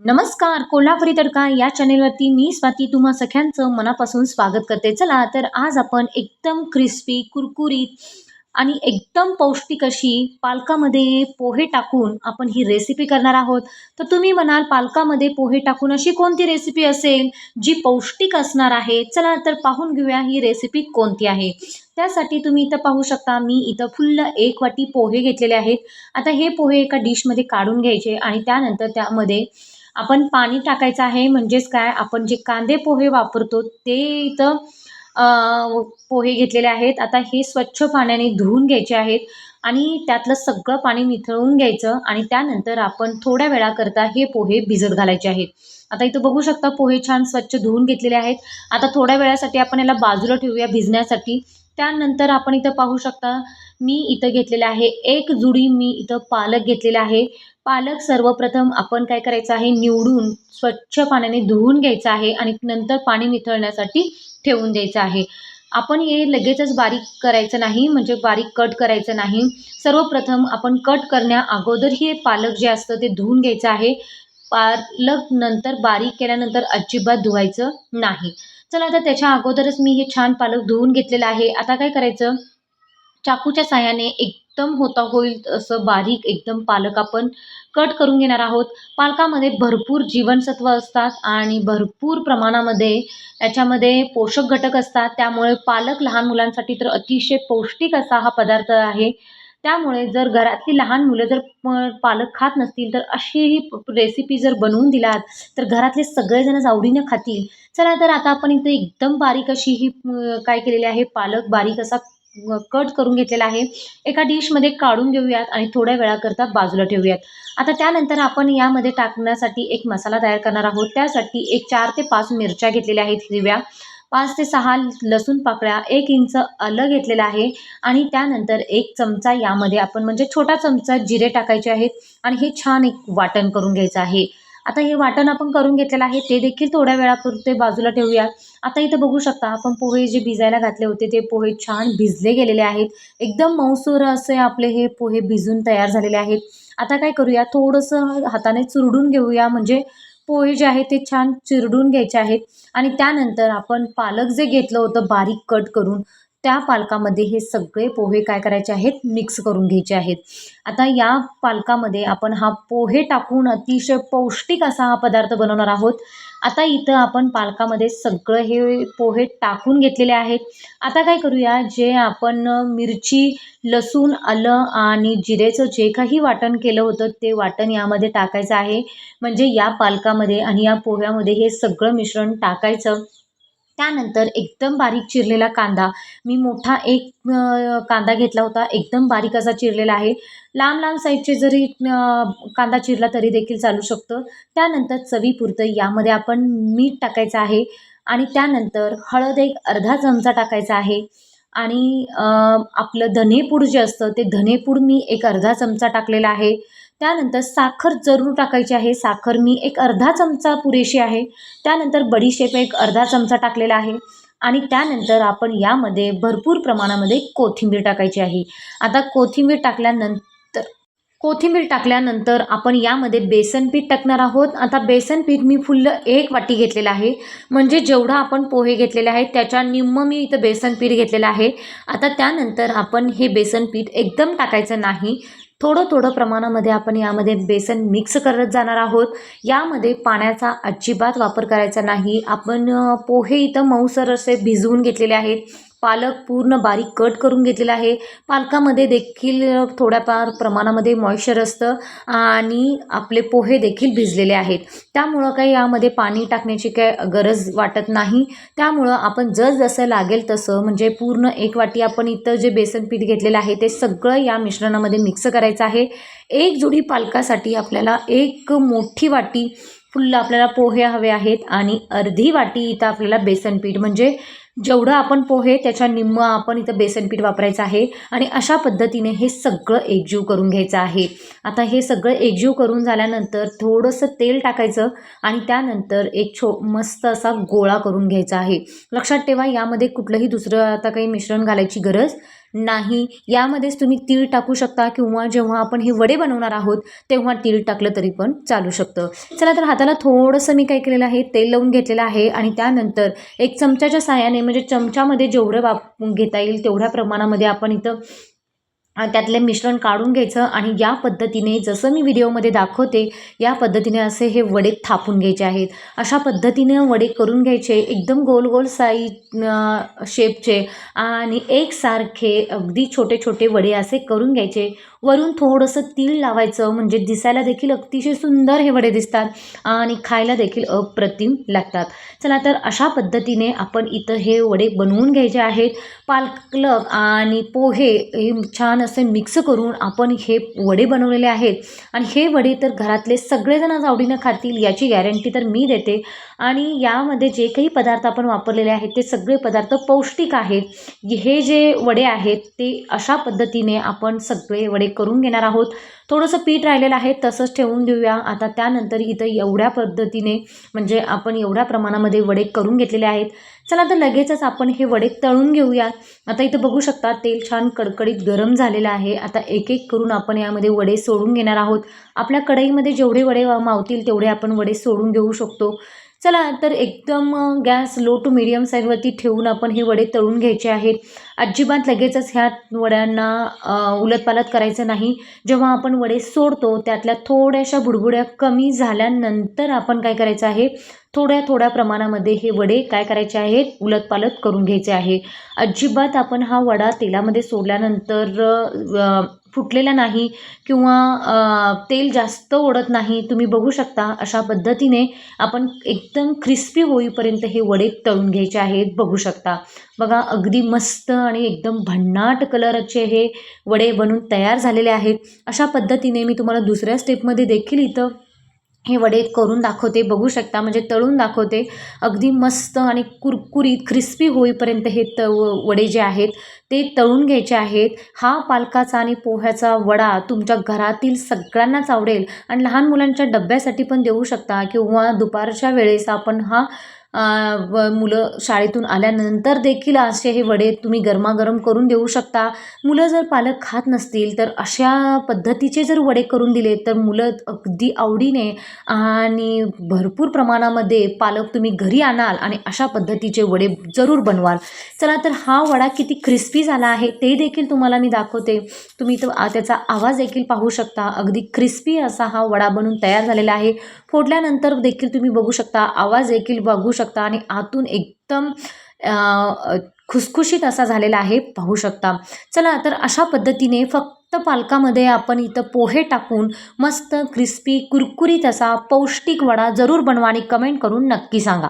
नमस्कार कोल्हापुरी तडका या चॅनेलवरती मी स्वाती तुम्हा सगळ्यांचं मनापासून स्वागत करते. चला तर आज आपण एकदम क्रिस्पी कुरकुरीत आणि एकदम पौष्टिक अशी पालकामध्ये पोहे टाकून आपण ही रेसिपी करणार आहोत. तर तुम्ही म्हणाल पालकामध्ये पोहे टाकून अशी कोणती रेसिपी असेल जी पौष्टिक असणार आहे? चला तर पाहून घेऊया ही रेसिपी कोणती आहे. त्यासाठी तुम्ही इथं पाहू शकता मी इथं फुल्ल एक वाटी पोहे घेतलेले आहेत. आता हे पोहे एका डिशमध्ये काढून घ्यायचे आणि त्यानंतर त्यामध्ये आपण पाणी टाकायचं आहे म्हणजेच काय? आपण जे कांदे पोहे वापरतो ते इथं पोहे घेतलेले आहेत. आता हे स्वच्छ पाण्याने धुवून घ्यायचे आहेत आणि त्यातलं सगळं पाणी निथळून घ्यायचं आणि त्यानंतर आपण थोड्या वेळाकरता हे पोहे भिजत घालायचे आहेत. आता इथं बघू शकता पोहे छान स्वच्छ धुवून घेतलेले आहेत. आता थोड्या वेळासाठी आपण याला बाजूला ठेवूया भिजण्यासाठी. त्यानंतर आपण इथं पाहू शकता मी इथं घेतलेलं आहे एक जुडी मी इथं पालक घेतलेला आहे. पालक सर्वप्रथम आपण काय करायचं आहे? निवडून स्वच्छ पाण्याने धुवून घ्यायचं आहे आणि नंतर पाणी निथळण्यासाठी ठेवून द्यायचं आहे. आपण हे लगेचच बारीक करायचं नाही म्हणजे बारीक कट करायचं नाही. सर्वप्रथम आपण कट करण्या अगोदर हे पालक जे असतं ते धुवून घ्यायचं आहे. पालक नंतर बारीक केल्यानंतर अजिबात धुवायचं नाही. चला आता त्याच्या अगोदरच मी हे छान पालक धुवून घेतलेलं आहे. आता काय करायचं? चाकूच्या साह्याने एकदम होता होईल असं बारीक एकदम पालक आपण कट करून घेणार आहोत. पालकामध्ये भरपूर जीवनसत्व असतात आणि भरपूर प्रमाणामध्ये याच्यामध्ये पोषक घटक असतात. त्यामुळे पालक लहान मुलांसाठी तर अतिशय पौष्टिक असा हा पदार्थ आहे. त्यामुळे जर घरातली लहान मुलं जर पालक खात नसतील तर अशी ही रेसिपी जर बनवून दिलात तर घरातले सगळेजणच आवडीनं खातील. चला तर आता आपण इथे एकदम बारीक अशी ही काय केलेली आहे पालक बारीक असा कट करून घेतलेला आहे. एका डिशमध्ये काढून घेऊयात आणि थोड्या वेळाकरता बाजूला ठेवूयात. आता त्यानंतर आपण यामध्ये टाकण्यासाठी एक मसाला तयार करणार आहोत. त्यासाठी एक चार ते पाच मिरच्या घेतलेल्या आहेत हिरव्या. पाच ते सहा लसूण पाकळ्या एक इंच आलं घेतलेलं आहे. आणि त्यानंतर एक चमचा यामध्ये आपण म्हणजे छोटा चमचा जिरे टाकायचे आहेत. आणि हे छान एक वाटण करून घ्यायचं आहे. आता हे वाटण आपण करून घेतलेलं आहे ते देखील थोड्या वेळापुरते बाजूला ठेवूया. आता इथं बघू शकता आपण पोहे जे भिजायला घातले होते ते पोहे छान भिजले गेलेले आहेत. एकदम मौसूर असे आपले हे पोहे भिजून तयार झालेले आहेत. आता काय करूया थोडंसं हाताने चुरडून घेऊया म्हणजे पोहे जे आहेत ते छान चिरडून घ्यायचे आहेत. आणि त्यानंतर आपण पालक जे घेतलं होतं बारीक कट करून त्या पालकामध्ये हे सगळे पोहे काय करायचे आहेत? मिक्स करून घ्यायचे आहेत. आता या पालकामध्ये आपण हा पोहे टाकून अतिशय पौष्टिक असा हा पदार्थ बनवणार आहोत. आता इथं आपण पालकामध्ये सगळं हे पोहे टाकून घेतलेले आहेत. आता काय करूया? जे आपण मिरची लसूण आलं आणि जिरेचं जे काही वाटण केलं होतं ते वाटण यामध्ये टाकायचं आहे. म्हणजे या पालकामध्ये आणि या पोह्यामध्ये हे सगळं मिश्रण टाकायचं. त्यानंतर एकदम बारीक चिरलेला कांदा. मी मोठा एक कांदा घेतला होता. एकदम बारीक असा चिरलेला आहे. लांब लांब साईजचे जरी कांदा चिरला तरी देखील चालू शकतं. त्यानंतर चवीपुरतं यामध्ये आपण मीठ टाकायचं आहे. आणि त्यानंतर हळद एक अर्धा चमचा टाकायचा आहे. आणि आपलं धनेपूड जे असतं ते धनेपूड मी एक अर्धा चमचा टाकलेला आहे. त्यानंतर साखर जरूर टाकायची आहे. साखर मी एक अर्धा चमचा पुरेशी आहे. त्यानंतर बडीशेप एक अर्धा चमचा टाकलेला आहे. आणि त्यानंतर आपण यामध्ये भरपूर प्रमाणामध्ये कोथिंबीर टाकायची आहे. आता कोथिंबीर टाकल्यानंतर कोथिंबीर टाकल्यानंतर आपण यामध्ये बेसन पीठ टाकणार आहोत. आता बेसन पीठ मी फुल्ल एक वाटी घेतलेलं आहे. म्हणजे जेवढा आपण पोहे घेतलेले आहेत त्याच्या निम्म मी इथं बेसन पीठ घेतलेलं आहे. आता त्यानंतर आपण हे बेसन पीठ एकदम टाकायचं नाही. थोडं थोडं प्रमाणामध्ये आपण यामध्ये बेसन मिक्स करत जाणार आहोत. यामध्ये पाण्याचा अजिबात वापर करायचा नाही. आपण पोहे इथं मऊसर असे भिजवून घेतलेले आहेत. पालक पूर्ण बारीक कट करून घेतलेला आहे. पालकामध्ये देखील थोड्याफार प्रमाणामध्ये मॉइश्चर असतं आणि आपले पोहे देखील भिजलेले आहेत. त्यामुळं काही यामध्ये पाणी टाकण्याची काय गरज वाटत नाही. त्यामुळं आपण जसं लागेल तसं म्हणजे पूर्ण एक वाटी आपण इथं जे बेसन पीठ घेतलेलं आहे ते सगळं या मिश्रणामध्ये मिक्स करायचं आहे. एक जोडी पालकासाठी आपल्याला एक मोठी वाटी फुल्ल आपल्याला पोहे हवे आहेत आणि अर्धी वाटी इथं आपल्याला बेसन पीठ म्हणजे जेवढं आपण पोहे त्याच्या निम्म आपण इथं बेसन पीठ वापरायचं आहे आणि अशा पद्धतीने हे सगळं एकजीव करून घ्यायचं आहे. आता हे सगळं एकजीव करून झाल्यानंतर थोडंसं तेल टाकायचं आणि त्यानंतर एक छो मस्त असा गोळा करून घ्यायचा आहे. लक्षात ठेवा यामध्ये कुठलंही दुसरं आता काही मिश्रण घालायची गरज नाही. यामध्येच तुम्ही तीळ टाकू शकता किंवा जेव्हा आपण हे वडे बनवणार आहोत तेव्हा तीळ टाकलं तरी पण चालू शकतं. चला तर हाताला थोडंसं मी काय केलेलं आहे तेल लावून घेतलेलं आहे आणि त्यानंतर एक चमच्याच्या साहाय्याने म्हणजे चमच्यामध्ये जेवढं वाप घेता येईल तेवढ्या प्रमाणामध्ये आपण इथं त्यातले मिश्रण काढून घ्यायचं आणि या पद्धतीने जसं मी व्हिडिओमध्ये दाखवते या पद्धतीने असे हे वडे थापून घ्यायचे आहेत. अशा पद्धतीने वडे करून घ्यायचे एकदम गोल गोल साई शेपचे आणि एकसारखे अगदी छोटे छोटे वडे असे करून घ्यायचे. वरून थोडंसं तीळ लावायचं म्हणजे दिसायला देखील अतिशय सुंदर हे वडे दिसतात आणि खायला देखील अप्रतिम लागतात. चला तर अशा पद्धतीने आपण इथं हे वडे बनवून घ्यायचे आहेत. पालक आणि पोहे हे छान असे मिक्स करून आपण हे वडे बनवलेले आहेत. आणि हे वडे तर घरातले सगळेजण आवडीनं खातील याची गॅरंटी तर मी देते. आणि यामध्ये जे काही पदार्थ आपण वापरलेले आहेत ते सगळे पदार्थ पौष्टिक आहेत. हे जे वडे आहेत ते अशा पद्धतीने आपण सगळे वडे करून घेणार आहोत. थोडंसं पीठ राहिलेलं आहे तसंच ठेवून देऊया. आता त्यानंतर इथं एवढ्या पद्धतीने म्हणजे आपण एवढ्या प्रमाणामध्ये वडे करून घेतलेले आहेत. चला तर लगेचच आपण हे वडे तळून घेऊया. आता इथं बघू शकता तेल छान कडकडीत गरम झालेलं आहे. आता एक एक करून आपण यामध्ये वडे सोडून घेणार आहोत. आपल्या कढईमध्ये जेवढे वडे मावतील तेवढे आपण वडे सोडून घेऊ शकतो. चला तर एकदम गॅस लो टू मिडियम साईजवरती ठेवून आपण हे वडे तळून घ्यायचे आहेत. अजिबात लगेचच ह्या वड्यांना अ, उलटपालट करायचं नाही. जेव्हा आपण वडे सोडतो त्यातल्या थोड्याशा बुडबुड्या कमी झाल्यानंतर आपण काय करायचं आहे? थोड्या थोड्या प्रमाणामध्ये हे वडे काय करायचे आहेत? उलटपालट करून घ्यायचे आहे. अजिबात आपण हा वडा तेलामध्ये सोडल्यानंतर फुटलेला नाही किंवा तेल जास्त ओढत नाही तुम्ही बघू शकता अशा पद्धतीने आपण एकदम क्रिस्पी होईपर्यंत हे वडे तळून घ्यायचे आहेत बघू शकता. बघा अगदी मस्त आणि एकदम भन्नाट कलरचे हे वडे बनून तयार झालेले आहेत. अशा पद्धतीने मी तुम्हाला दुसऱ्या स्टेपमध्ये देखील इथं हे वडे करून दाखवते बघू शकता. म्हणजे तळून दाखवते. अगदी मस्त आणि कुरकुरीत क्रिस्पी होईपर्यंत हे त वडे जे आहेत ते तळून घ्यायचे आहेत. हा पालकाचा आणि पोह्याचा वडा तुमच्या घरातील सगळ्यांनाच आवडेल. आणि लहान मुलांच्या डब्यासाठी पण देऊ शकता किंवा दुपारच्या वेळेस आपण हा व मुलं शाळेतून आल्यानंतर देखील असे हे वडे तुम्ही गरमागरम करून देऊ शकता. मुलं जर पालक खात नसतील तर अशा पद्धतीचे जर वडे करून दिले तर मुलं अगदी आवडीने आणि भरपूर प्रमाणामध्ये पालक तुम्ही घरी आणाल आणि अशा पद्धतीचे वडे जरूर बनवाल. चला तर हा वडा किती क्रिस्पी झाला आहे ते देखील तुम्हाला मी दाखवते. तुम्ही तो त्याचा आवाज देखील पाहू शकता. अगदी क्रिस्पी असा हा वडा बनून तयार झालेला आहे. फोडल्यानंतर देखील तुम्ही बघू शकता. आवाज देखील बघू शकता. आणि आतून एकदम खुसखुशीत असा झालेला आहे पाहू शकता. चला तर अशा पद्धतीने फक्त पालकामध्ये आपण इथं पोहे टाकून मस्त क्रिस्पी कुरकुरीत असा पौष्टिक वडा जरूर बनवा आणि कमेंट करून नक्की सांगा.